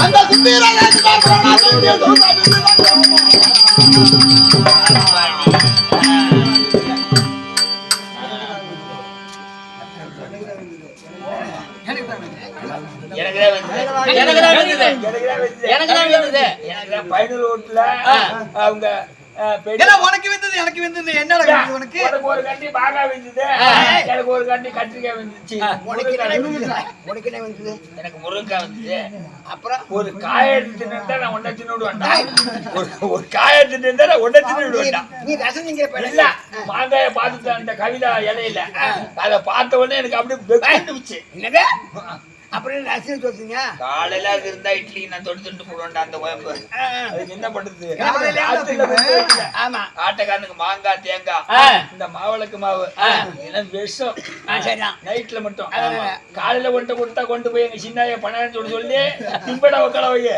அந்த எனக்கு. எனக்கு. எனக்கு வந்தது. உனக்கு வந்தது எனக்கு வந்தது. என்னடா வந்தது உனக்கு? ஒரு கண்டி பாகா விழுந்தது எனக்கு ஒரு கண்டி கத்திரிக்காய் விழுந்துச்சு உனக்கு என்ன வந்தது? உனக்கு என்ன வந்தது? எனக்கு முருங்கைக்காய் வந்தது. அப்புறம்? ஒரு காய எடுத்துட்டு இருந்தா நான் ஒன்றை தின்னு வேண்டா ஒரு ஒரு காய எடுத்துட்டு இருந்தா நான் ஒன்றை தின்னு வேண்டாம் நீ ரசனிங்கிற இல்ல மாங்காய பார்த்துட்டு அந்த கவிதா இலையில அதை பார்த்த உடனே எனக்கு அப்படியே வெந்துச்சு என்னது? அப்புறம் ரசனை சொல்றீங்க காலையில அது இருந்தா இட்லி நான் தொட்டு தொட்டு போடுவேன்டா அந்த குழம்பு. அதுக்கு என்ன பண்றது. ஆமா. ஆட்டக்காரனுக்கு மாங்காய் தேங்காய் இந்த மாவிளக்கு மாவு. இதெல்லாம் விஷம். நைட்ல மட்டும். காலையில கொண்டு கொடுத்தா கொண்டு போய் எங்க சின்னாய பணம் சொல்லி சொல்லி திம்பட உட்கார வைய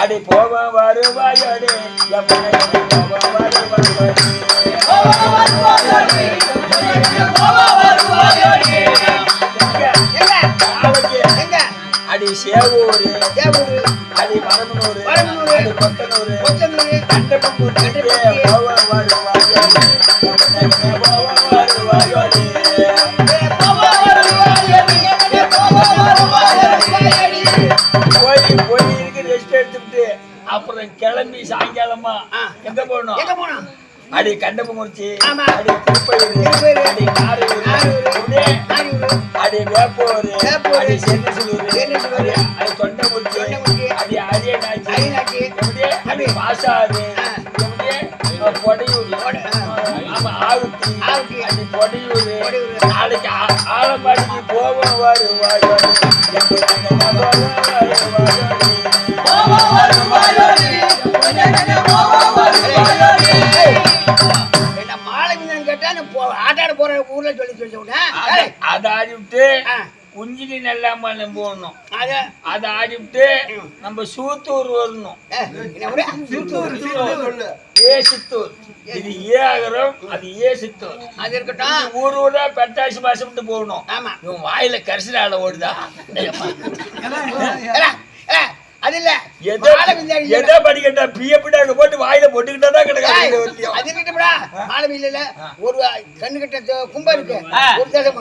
அடி போவ வருவாய் அடி. போவ வருவாய். அடி சேவூரு தேவூரு அடி மரமனூரு மரமனூரு, அடி கொத்தனூரு கண்டபம்பூர் போவ போவ அப்புறம் கிளம்பி சாயங்காலமா. எங்க போகணும் எங்க போனோம் அடி கண்டபமுறிச்சி. அடி திருப்பயிறு, அடி நாரையூர், அடி வேப்பூர். அடி சென்னசூர், அடி தொண்டமுறிச்சி அடி அரியநாச்சி அடி பாசாறு நாளைக்கு ஆலப்பாடிக்கு போவோம் வருவாய் என்ன மாலை மீன் கேட்டா ஆட்டாட போற ஊர்ல சொல்லி சொல்லி விட்டா ஏய், அதை ஆடி விட்டு ஆ, குஞ்சினி நல்லாம போடணும். அத அதை ஆடி விட்டு நம்ம சூத்தூர் வரணும்? ஏ சித்தூர் இது ஏ அகரம் அது ஏ சித்தூர். அது இருக்கட்டும். ஊர் ஊரா பெட்டாசி பாசம் போகணும் ஆமா. இவன் வாயில கரிசனால ஓடுதா? அது இல்ல எதோ படிக்கட்டா பியப்படி அங்க போட்டு வாயில போட்டுக்கிட்டா தான் கிடக்காது அது இல்ல ஒரு கண்ணு கட்ட கும்பம் இருக்கு. ஒரு தேசம்.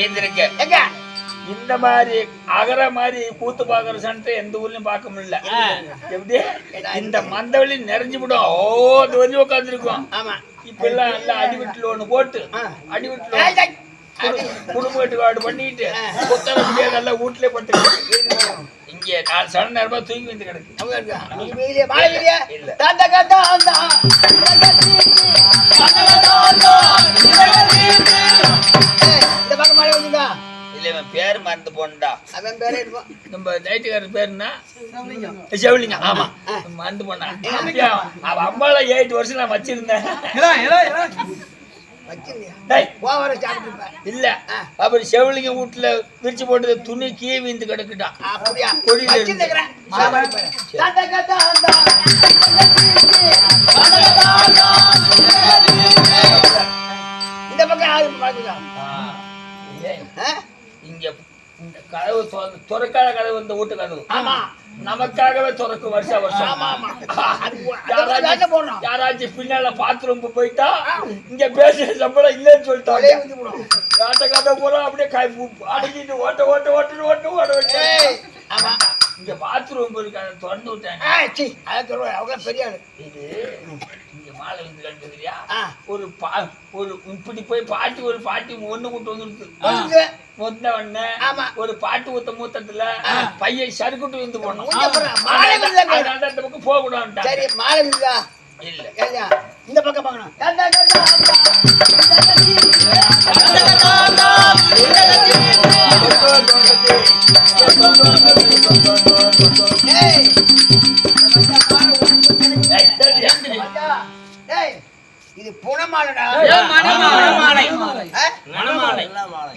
இந்த எங்க மாதிரி அகர மாதிரி கூத்து பாக்குற சனத்தை எந்த ஊர்லயும் பார்க்க முடியல எப்படி இந்த மந்தவெளி நிறைஞ்சு விடும் ஓ வந்து உட்காந்துருக்கும் ஆமா இப்ப எல்லாம் எல்லாம் அடிவிட்டுல ஒண்ணு போட்டு ஏய். அது குடும்ப வீட்டுக்காடு பண்ணிட்டு முடியாது நல்லா வீட்டுல பட்டு இங்க நாலு சன நேரமா தூங்கி வந்து கிடக்கு? இல்ல. இந்த பக்கம் மழை வந்துதா இல்ல இவன் பேர் மறந்து போனடா. அவன் பேரே நம்ம நைட்டுக்காரர் பேர் என்ன செவலிங்க ஆமா. மறந்து போனா. அப்படியா? அவ அம்மால எயிட் வருஷம் நான் வச்சிருந்தேன். இல்ல. அப்புறம் செவலிங்க வீட்டுல விரிச்சு போட்டது துணி கீ வீந்து கிடக்குட்டான் இருந்து. வச்சிருந்துக்கிறேன். கதவு திறக்காத கதவு இந்த வீட்டு கதவு ஆமா. நமக்காகவே திறக்கும் வருஷம். வருஷம் யாராச்சும் பின்னால பாத்ரூம் போயிட்டா இங்க பேசுற சம்பளம் இல்லைன்னு சொல்லிட்டாங்க. காட்ட கதை பூரா அப்படியே கை அடிக்கிட்டு ஓட்ட ஓட்ட ஓட்டு ஓட்டு ஓட வச்சேன் ஏய், ஆமா. இங்க பாத்ரூம் அதை திறந்து சீ, அதை சொல்லுவேன் அவங்க பெரிய ஆளு. இது மாலை வந்து கண்டுக்கிறியா ஆ. ஒரு பா ஒரு இப்படி போய் பாட்டி ஒரு பாட்டி ஒண்ணு கூட்டு வந்துருக்கு. மொத்த உடனே ஆமா. ஒரு பாட்டு ஊத்த மூத்தத்துல பையன் சறுக்குட்டு வந்து போனோம் அந்த பக்கம் போக கூடாதுட்டா சரி மாலை விழுதா இல்ல இந்த பக்கம் பார்க்கணும் தாத்தா, இது புனமாலடா. ஏ, மணமாலை. மணமாலை.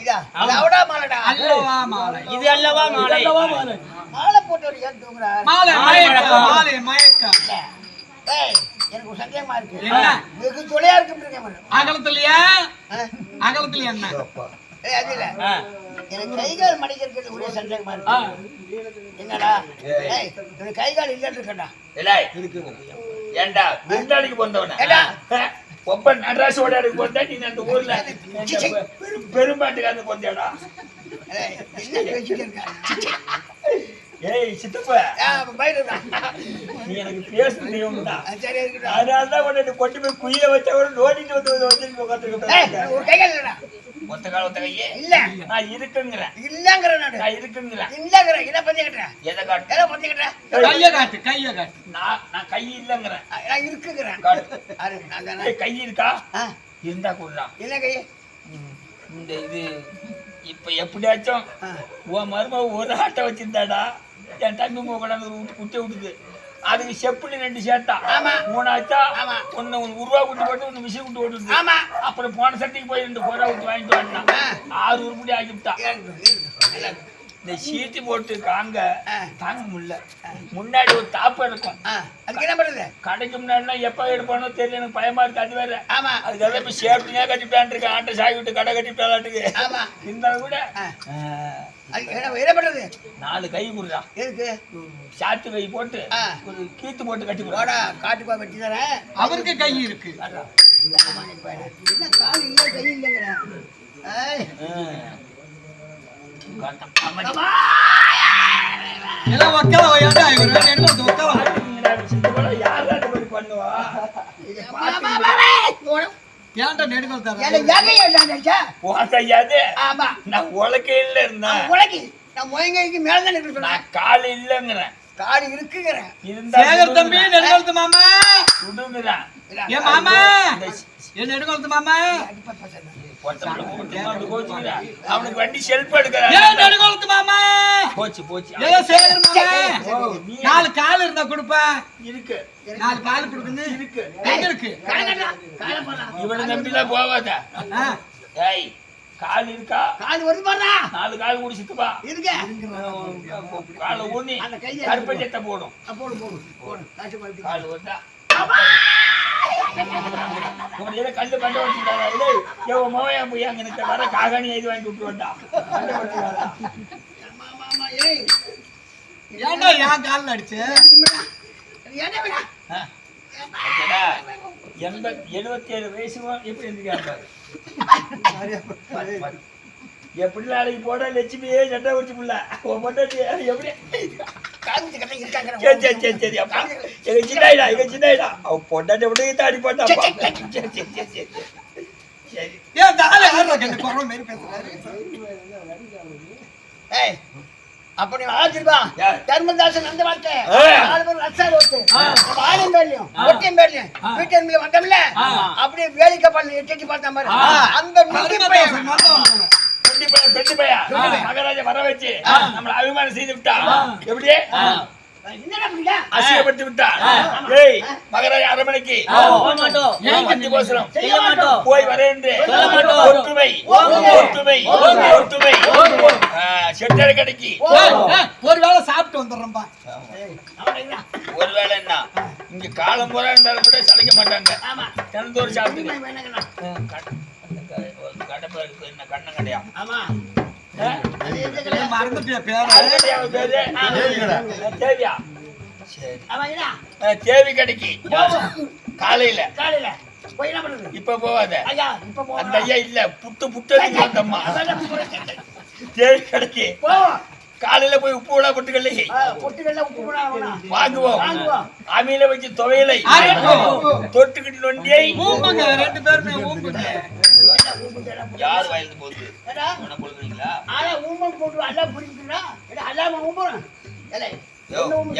இதா லவுடா மாலடா. அல்லவா மாலை. இது அல்லவா மாலை. மாலை. போட்டவர் ஏன் தூங்குறா? மாலை மயக்கம். மாலை மயக்கம். ஏய் எனக்கு சந்தேகமா இருக்கு? வெகு தொலையா இருக்குன்றீங்க அகலத்திலயா? அகலத்துல என்ன? ஏய் அது இல்ல. ஆ. எனக்கு கை கால் மடிக்கிறது ஒரே சந்தேகமா. இருக்கு. என்னடா? ஏய். எனக்கு கை கால் இல்லன்னு இருக்கடா ஏலாய், ஏன்டா விருந்தாளிக்கு ஏண்டா? ஒப்ப நடராசோட பிறந்தா நீ அந்த ஊர்ல பெரும்பாட்டுக்காரன் பிறந்தாடா ஏய் சித்தப்பா. நீ எனக்கு பேசுறது சரி இருக்கடா அதனாலதான் உன்னை கொண்டு போய் குயில வச்சவரை நோண்டிட்டு வந்து வந்து உட்காந்துருக்க ஒரு கை கால் இல்லடா. ஒத்த கால ஒத்த கையே? இல்ல. நான் இருக்குங்கிறேன். இல்லங்கற நான். இருக்குங்கிறேன். இல்லங்கற இத பத்தி எதை காட்டு? எதை பத்தி கேட்டா கைய காட்டு கைய காட்டு. நான் நான் கை இல்லைங்கிறேன். நான் இருக்குங்கிறேன். காட்டு. அரு நான் தானே. கை இருக்கா? இருந்தா கொடுறா என்ன கை? இந்த இது இப்ப எப்படியாச்சும் உன் மருமக ஒரு ஆட்டை வச்சிருந்தாடா. என் தம்பி விட்டு குட்டி விட்டுது. அதுக்கு செப்புல ரெண்டு சேர்த்தா. ஆமா. மூணாச்சா? ஆமா. ஒன்னு ரூபா குட்டி போட்டு ஒன்னு மிஷின் குட்டி போட்டு ஆமா. அப்புறம் போன சட்டைக்கு போய் ரெண்டு போரா விட்டு வாங்கிட்டு ஆ. ஆறு உருப்படி ஆக்கிவிட்டா இருக்கு. இந்த சீட்டு போட்டு காங்க ஆ. தாங்க முடியல. முன்னாடி ஒரு தாப்பு இருக்கும். ஆ அதுக்கு என்ன பண்றது கடைக்கு முன்னாடினா எப்ப எடுப்பானோ தெரியல எனக்கு பயமா இருக்கு அது வேற. ஆமா. அதுக்காக இப்ப சேஃப்டியா கட்டிட்டான் இருக்கேன் ஆட்டை சாய் விட்டு கடை கட்டிட்டாலாட்டுக்கு ஆமா. இருந்தாலும் கூட என்ன பண்றது நாலு கை கொடுறா. எதுக்கு? சாத்து கை போட்டு. ஒரு கீத்து போட்டு கட்டி போடா காட்டுப்பா வெட்டி தரேன். அவருக்கு கை இருக்கு. என்ன கால் இல்ல கை இல்லைங்கிற? பண்ணுவா அம்மா, அம்மா, அம்மா, ஏய், போடா. ஏன்டா ஆமா நான் உலக்கையில் இருந்தேன் நான் உலகி நான் முயங்கைக்கு மேல தான் நிற்க சொன்னேன் கால் இல்லைங்கிறேன் காடு இருக்குங்கிறேன் சேகர் தம்பி மாமா விடுங்கிறேன் ஏ மாமா ஏ நெடுங்கலத்து மாமா அவனுக்கு வண்டி செல்ஃப் எடுக்கிறான் மாமா. போச்சு போச்சு. ஏ சேகர் மாமா. ஓ, நீ நாலு கால் இருந்தா கொடுப்பா. இருக்கு. நாலு கால் கொடுக்குது. இருக்கு. எங்க இருக்கு? இவனை நம்பிலாம் போவாத. ஆ, ஏய் கால் இருக்கா? கால் வருது பாருடா. நாலு கால் குடிச்சிட்டுப்பா இருக்கு காலை ஊனி. அந்த கையை கருப்பஞ்சத்தை போடும். ஆ, போடு போடு. போடு. காசு போடு கால் வந்தா உங்களை கண்டு எவன் மோவையா போய் அங்க வர காகாணி எழுதி வாங்கி விட்டு வந்தா? கண்டு ஏன்டா ஏன் கால்ல அடிச்சு? எண்பத் எழுபத்தி ஏழு வயசு எப்படி இருந்துக்காரு எப்படி நாளைக்கு போட லட்சுமியே சட்டை வச்சு புள்ள. உன் பொண்டாட்டி எப்படி? சரி சரி சரி சரி அப்பா. எங்க சின்னாயிடா எங்க சின்னாயிடா. அவ பொண்டாட்டி அப்படியே தாடி போட்டாப்பா சரி சரி சரி சரி சரி ஏன் தாலி ஆடுற கண்டு குறவு மாரி பேசுறாரு. ஏய் அப்ப நீ ஆச்சிருப்பா? தர்மதாசன் அந்த ஆ. நாலு பேர் ரத்தா ஓட்டு ஆடும் பேர்லயும் ஒட்டியும் பேர்லயும் வீட்டு எருமையில வந்தோம்ல? அப்படியே வேலிக்க பண்ணி எட்டி பார்த்தா மாதிரி அந்த மகாராஜா வர வச்சு நம்மள அபிமானம் செய்து விட்டா எப்படி? என்னடா அப்படியா அசிங்கப்படுத்தி விட்டா ஏய் மகாராஜா கட்டி கோசரம் செய்ய மாட்டோம். போய் மாட்டோம். ஒற்றுமை ஒற்றுமை ஒற்றுமை செட்டரை கடைக்கு. ஒரு வேளை சாப்பிட்டு வந்துடுறோம்பா ஒருவேளை என்ன? இங்க காலம் பூரா இருந்தாலும் கூட சளைக்க மாட்டாங்க. ஆமா. தினந்தோறும் சாப்பிட்டு வேணாங்கண்ணா கடை பேரு என்ன கண்ணன் கடையா ஆமா. ஆ? அது எந்த ஏய், கடை? மறந்துட்டியா அது பேர. கடையா அவன் பேரு? தேவியா? சரி. ஆமா என்ன ஆ, தேவி கடைக்கு. காலையில. காலையில. இப்ப போவாத. அந்த ஐயா இல்ல. புட்டு புட்டு. தேவி கடைக்கு. காலையில போய் உப்பு விடா பொட்டுக்கல்லை. வாங்குவோம். வாங்குவோம். அமில வச்சு துவையலை. தொட்டுக்கிட்டு நொண்டியை. ரெண்டு பேருமே யார் வயது போகுது? கொடுக்குறீங்களா ஆளா ஊம்பல் போட்டு அல்லா அல்லாம.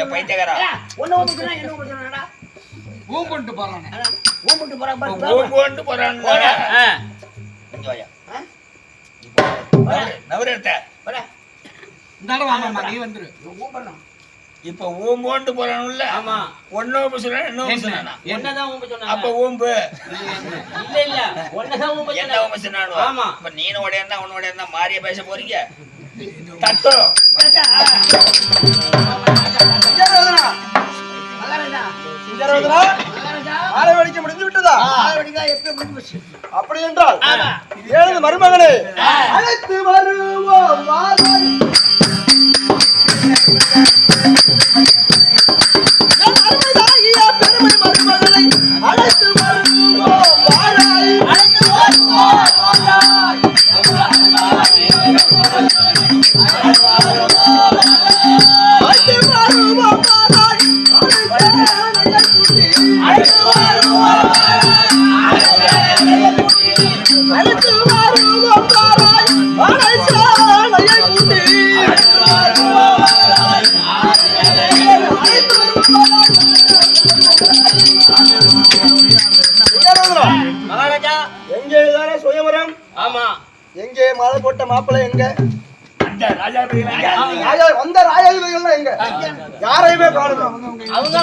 என் என்ன போறானே. ஊம்பிட்டு போறான். இங்க வாயா. இந்த நீ வந்துரு. இப்ப ஊம்போண்டு போறானுல்ல ஆமா. ஒன்னோம்பு சொல்றேன் இன்னொரு சொன்னா என்னதான் ஊம்ப அப்ப சொன்னாங்க ஊம்பு இல்ல இல்ல. ஒன்னதான் ஊம்ப என்ன ஊம்பு சொன்னானு ஆமா. இப்ப நீனு உடையா உன்னோட உடையா மாறிய பேச போறீங்க. போச்சு? அப்படி என்றால். ஏழு மருமகனே அழைத்து வருவோம் வாருங்கள். மகாராஜா எங்கே தானே சுயவரம் ஆமா எங்கே மாலை போட்ட மாப்பிள்ளை எங்க? வந்த ராஜாதிபதிகள்லாம் எங்க? யாரையுமே காணணும் அவங்க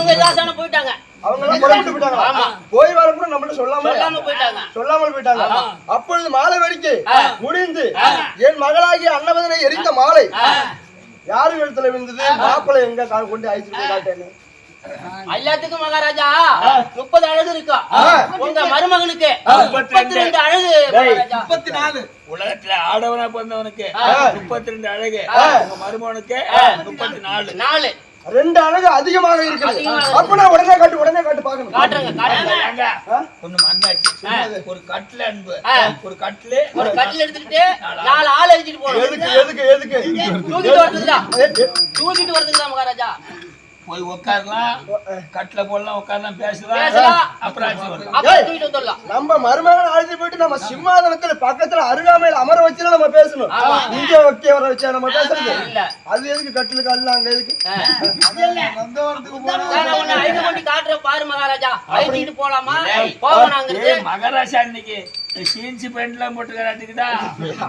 போயிட்டாங்க அவங்க எல்லாம் புறப்பட்டு போயிட்டாங்க. போய் வர கூட நம்மள்ட்ட சொல்லாம போயிட்டாங்க. சொல்லாமல் போயிட்டாங்க. அப்பொழுது மாலை வெடிக்கை. முடிந்து என் மகளாகிய அன்னவதனை எரிந்த மாலை. யாரு எழுத்துல விழுந்தது மாப்பிள்ளை எங்க? கொண்டு அழைச்சிட்டு போய் காட்டேன்னு. எல்லாத்துக்கும் மகாராஜா. முப்பது அழகு இருக்கா. உங்க மருமகனுக்கு. முப்பத்தி ரெண்டு அழகு முப்பத்தி நாலு உலகத்துல ஆடவனா பிறந்தவனுக்கு முப்பத்தி ரெண்டு அழகு. உங்க மருமகனுக்கு முப்பத்தி நாலு நாலு. ரெண்டு அழகு அதிகமாக இருக்கு. அப்ப நான் உடனே காட்டு உடனே காட்டு பாக்கணும் ஏங்க, ஆ? ஒண்ணு மறந்தாச்சு ஒரு கட்டில அன்பு. ஒரு கட்டிலு. ஒரு கட்டில் எடுத்துக்கிட்டு நாலு ஆள் அழிச்சிட்டு போகணும். எதுக்கு எதுக்கு எதுக்கு? தூக்கிட்டு வரதுக்குதான் தூக்கிட்டு வரதுக்குதான் மகாராஜா. போய் உட்காரலாம் கட்டில போடலாம் உட்காரலாம் பேசலாம். அப்புறம் நம்ம மருமகன் அழைச்சு போயிட்டு நம்ம சிம்மாதனத்துல பக்கத்துல அருகாமையில அமர வச்சுல நம்ம பேசணும். இங்க வைக்க வர வச்சா நம்ம பேசுறது. இல்ல. அது எதுக்கு கட்டில கால அங்க எதுக்கு? காட்டுறேன் பாரு மகாராஜா. அழைச்சிட்டு போலாமா? ஏய், மகாராஜா இன்னைக்கு ஜீன்ஸ் பேண்ட் எல்லாம் போட்டுக்கிறாட்டுக்குதா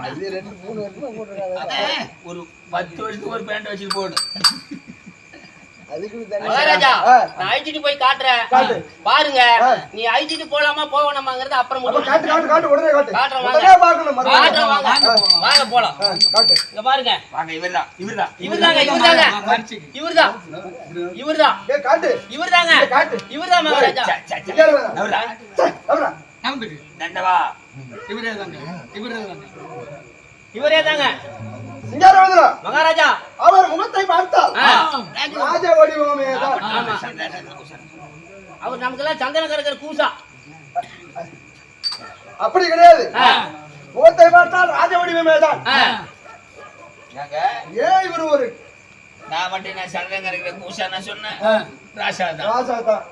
அது ரெண்டு மூணு வருஷமா போட்டுருக்காங்க ஒரு பத்து வருஷத்துக்கு ஒரு பேண்ட் வச்சுட்டு போடு. மகாராஜா ஆ. நான் அழைச்சிட்டு போய் காட்டுறேன். காட்டு. பாருங்க. நீ அழைச்சிட்டு போலாமா போவனாமாங்கிறது அப்புறம் அப்ப முடிவு. காட்டு காட்டு காட்டு உடனே காட்டு. காட்டுறேன் வாங்க. உடனே பார்க்கணும் காட்டுறேன் மருமகன் வாங்க வாங்க போலாம். ஆ, காட்டு. இங்க பாருங்க. வாங்க இவர்தான் இவர்தான். இவர்தாங்க இவர்தாங்க. இவர்தான். இவர்தான். ஏ காட்டு. இவர்தாங்க. இங்க காட்டு. இவர்தான் மகாராஜா. நவரா, தண்டவா தாங்க தாங்க இவரே தாங்க சிங்காரவேந்தனா, மகாராஜா. அவர் முகத்தை பார்த்தால். ராஜ வடிவமே அவர் நமக்கெல்லாம் சந்தன கரகர் கூசா. அப்படி கிடையாது. முகத்தை பார்த்தால் ராஜ வடிவமே தான். ஏன் இவர் ஒரு நான் மட்டும் நான் சந்தனம் கரைக்கிற கூசா நான் சொன்னேன். ராசா தான் ராஜா தான்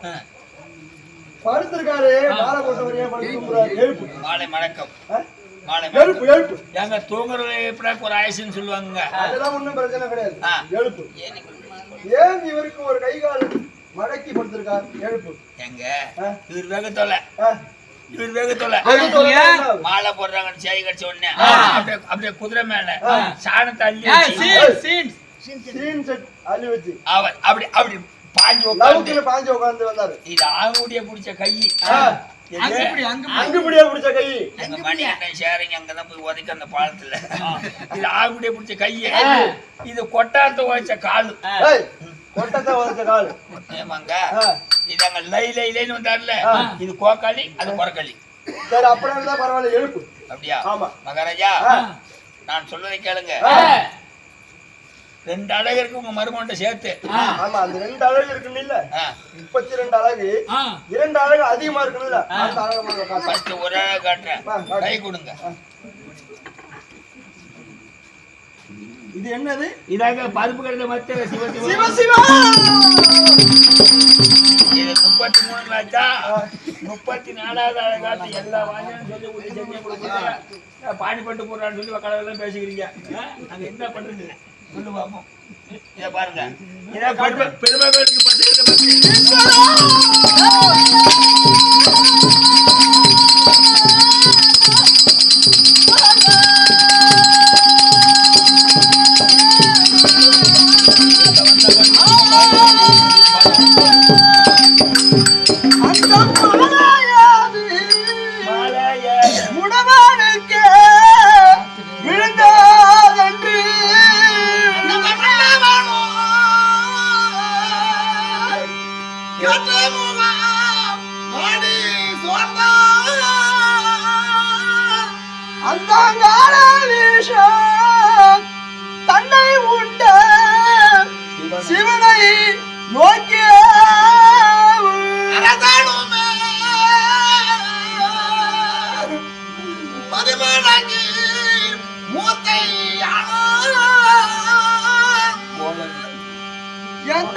படுத்திருக்காரு மாலை போட்டவர் ஏன் படுத்துறாரு எழுப்பு மாலை மணக்கம். எழுப்பு எழுப்பு. எங்க தூங்குறது எப்படா ஒரு ஆயுசுன்னு சொல்லுவாங்க அதெல்லாம் ஒண்ணும் பிரச்சனை கிடையாது. எழுப்பு. ஏன் இவருக்கு ஒரு கை கால் மடக்கி படுத்திருக்காரு எழுப்பு. எங்க ஆ? இவர் வேக தொலை? இவர் வேக தொலை? மாலை கடிச்ச உடனே. அப்படியே அப்படியே குதிரை மேல. சாணத்தை அள்ளி வச்சு, அவர் அப்படி அப்படி பாஞ்சு உட்காந்து பாஞ்சு உட்கார்ந்து வந்தாரு. இது ஆங்குடிய பிடிச்ச கை. ஆ. அங்க இப்படி அங்க இப்படி. அங்கு முடியா பிடிச்ச கை? எங்க மணி அண்ணன் சேரிங்க அங்கதான் போய் உதைக்க அந்த பாலத்துல. இது ஆங்குடிய பிடிச்ச கைய இது கொட்டாரத்தை உழைச்ச காலு. ஏய் கொட்டத்தை உதச்ச கால். ஏமாங்க. இது அங்க லை லை லைன்னு வந்தாருல. இது கோக்காளி அது கொரக்களி சரி அப்படியே இருந்தா பரவாயில்ல எழுப்பு. அப்படியா? ஆமா. மகாராஜா. நான் சொல்றதை கேளுங்க. ரெண்டு அழகு இருக்கு உங்க மருமகன்ட்ட சேர்த்து. ஆமா அந்த ரெண்டு அழகு இருக்குன்னு இல்ல. முப்பத்தி ரெண்டு அழகு. இரண்டு அழகு அதிகமா இருக்குல்ல அந்த அழகு. ஃபர்ஸ்ட் ஒரு அழகு காட்டுறேன். கை கொடுங்க. இது என்னது? இதாங்க பருப்பு கடையில மத்த சிவ சிவ. சிவ சிவா! இது முப்பத்தி மூணு லட்சா முப்பத்தி நாலாவது அழகு காட்டு. எல்லா வாங்கியும் சொல்லி கொடுத்து செஞ்சு கொடுத்து பாடி பட்டு போடுறான்னு சொல்லி கடவுள் பேசிக்கிறீங்க. ஆ? நாங்க என்ன பண்றது? சொல்லு பார்ப்போம் இதை பாருங்க. இதை பெருமை பெருமைகளுக்கு அந்த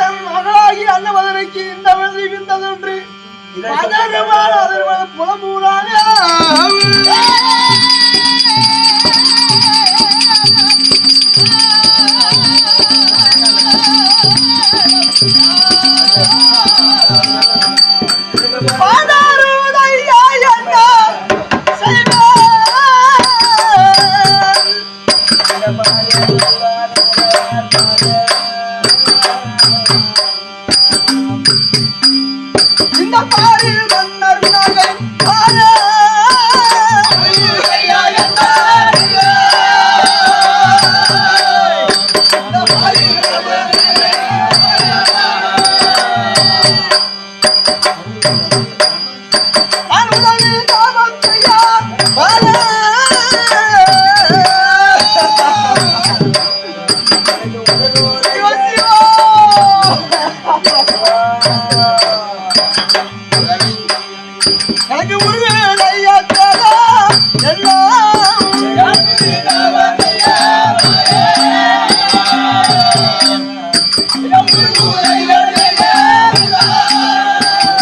எந்த மகளாகி அன்னவதனைக்கு இந்த வழி விந்ததொன்று பதறுவாள் அதர்வத புலம்பூராக பதறுவதையா என்ன செய்வார் இந்த பாரில் மன்னர் நகை ஆன அருளவில் தாமத்தையா பல சிவ சிவா எனக்கு முருகன் ஐயா தரா எல்லாம்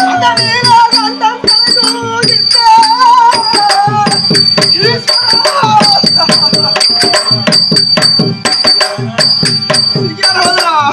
அந்த நீலகண்டம் கண்டுதித்த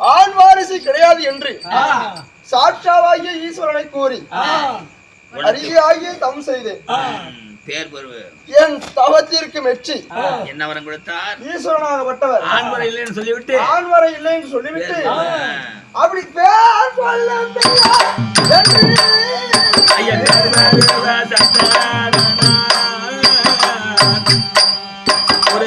ஆண் வாரிசு கிடையாது என்று சாட்சாவாகிய ஈஸ்வரனை கூறி அரியாகிய தம் செய்தேன். பேர் என் தவத்திற்கு மெச்சி. என்ன வரம் கொடுத்தார்? ஈஸ்வரனாகப்பட்டவர் ஆண்மரை இல்லைன்னு சொல்லிவிட்டு. ஆண் வரை இல்லை என்று சொல்லிவிட்டு. அப்படி பேர் சொல்ல. ஒரு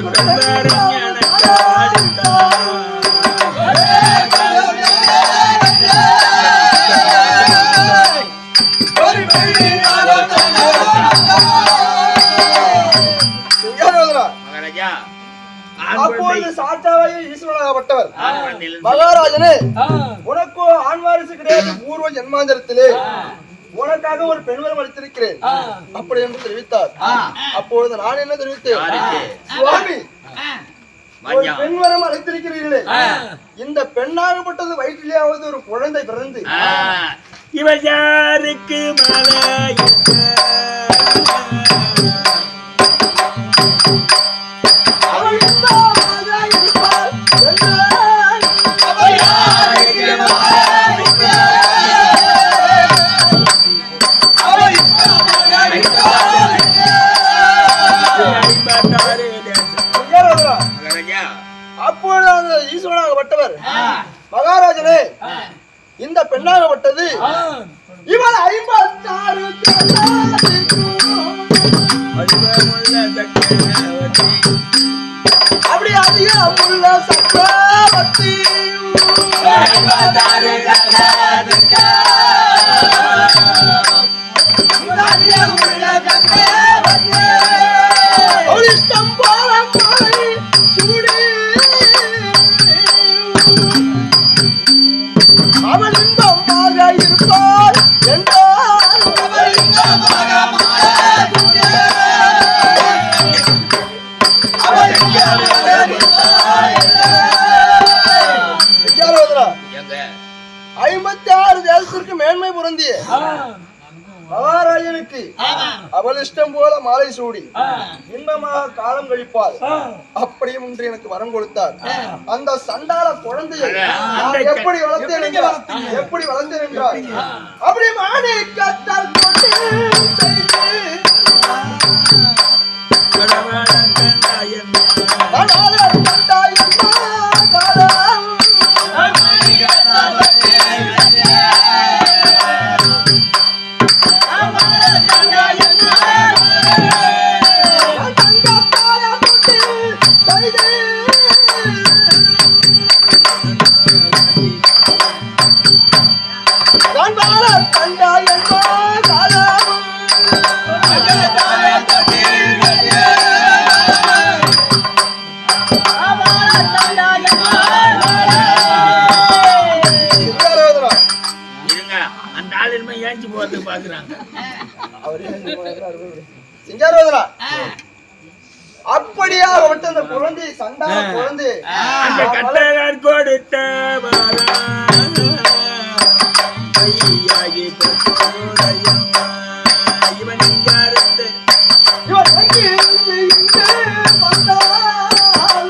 அப்பொழுது குழந்தை சாட்சாவாகிய ஈஸ்வரனாகப்பட்டவர். ஆண் குழந்தையிலிருந்து மகாராஜனே உனக்கு ஆண் வாரிசு கிடையாது பூர்வ ஜென்மாந்தரத்திலே. உனக்காக ஒரு பெண்வரம் அளித்திருக்கிறேன். அப்படி என்று தெரிவித்தார். அப்பொழுது நான் என்ன தெரிவித்தேன்? சுவாமி ஒரு. பெண்வரம் அளித்திருக்கிறீர்களே. இந்த பெண்ணாகப்பட்டது வயிற்றிலேயாவது ஒரு குழந்தை பிறந்து இவள் யாருக்கு மலையிட்ட அப்பொழுது ஈஸ்வரனாகப்பட்டவர் மகாராஜனே இந்த பெண்ணாகப்பட்டது. இவன் ஐம்பத்தாறு சக்கரவர்த்தி. அப்படி அதிகமுள்ள சக்கரவர்த்தி. அவள் இஷ்டம் போல சூடி ஐம்பத்தி ஆறு தேசத்திற்கு மேன்மை பொருந்திய மகாராஜனுக்கு அவள் இஷ்டம் போல மாலை சூடி இன்பமாக காலம் கழிப்பாள். அப்படியும் இன்று எனக்கு வரம் கொடுத்தார் அந்த சண்டாள குழந்தையை எப்படி வளர்த்தேன் எப்படி வளர்ந்தேன் என்றால் அப்படி மானை கத்தால் கொண்டு செய்து காலம். நான் தங்கத்தால தொட்டு போறதுக்கு பாக்குறாங்க. அப்படியாக விட்டு அந்த குழந்தை சண்டாள குழந்தை அந்த கட்டளர் கொடுத்த. இவன் இங்க இருந்து இவன் எங்கிருந்து இங்கே வந்தான்?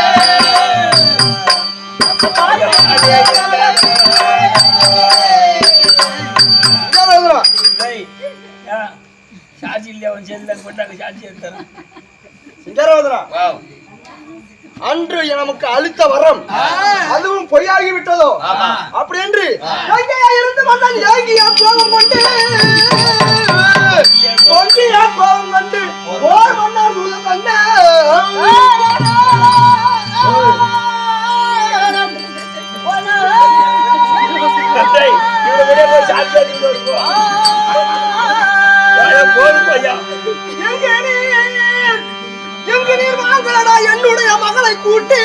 சாட்சி இல்லையா அவன் செல்ல கொண்டாங்க சாட்சி எடுத்தாரன் சிங்காரவேதனா. அன்று நமக்கு அளித்த வரம். அதுவும் பொய்யாகி விட்டதோ அப்படி என்று இருந்து வந்தான் ஏங்கியா கோபம் கொண்டு கோபம் கொண்டு ஓர் மன்னர் தூதம் என்னுடைய மகளை கூட்டி.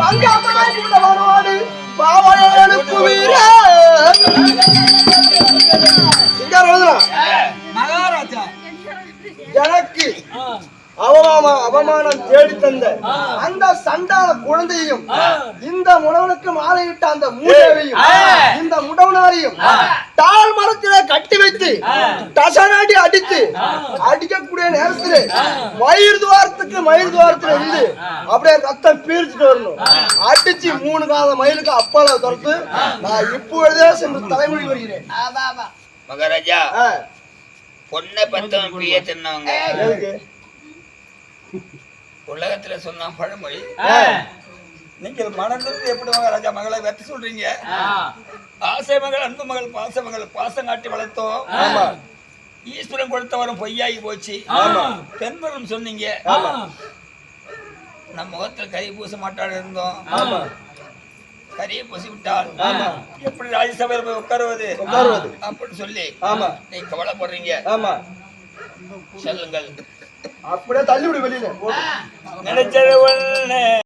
பங்காமலை கூட்டவனோடு பாவனை அவமானம் அவமானம் தேடி தந்த அந்த சண்டாள குழந்தையையும் இந்த முடவனுக்கு மாலையிட்ட அந்த மூதேவையும் இந்த முடவனாரையும் தாழ் மரத்திலே கட்டி வைத்து டசனாடி அடித்து அடிக்கக்கூடிய நேரத்திலே மயிர் துவாரத்துக்கு மயிர் துவாரத்துல இருந்து அப்படியே ரத்தம் பீரிச்சுட்டு வரணும். அடிச்சு மூணு கால மயிலுக்கு அப்பால துரத்து நான் இப்பொழுதே சென்று தலைமொழி வருகிறேன். மகாராஜா பொண்ணை பத்தவன் பிரிய தின்னவங்க உலகத்துல சொன்னா பழமொழி. நீங்கள் மனதிலிருந்து எப்படி மகாராஜா மகளை வெத்த சொல்றீங்க? ஆசை மகள் அன்பு மகள் பாச மகள் பாசம் காட்டி வளர்த்தோம். ஆமா. ஈஸ்வரன் கொடுத்தவரும் பொய்யாகி போச்சு. பெண்பரும் சொன்னீங்க. ஆமா நம்ம முகத்துல கறி பூச மாட்டாள் இருந்தோம். ஆமா. கறியை பூசி விட்டால் ஆமா. எப்படி ராஜ்யசபையில் போய் உட்காருவது. அப்படின்னு சொல்லி ஆமா. நீங்க கவலைப்படுறீங்க. ஆமா. சொல்லுங்கள். அப்படியே தள்ளி விடு வெளியில. நினைச்சது ஒண்ணு.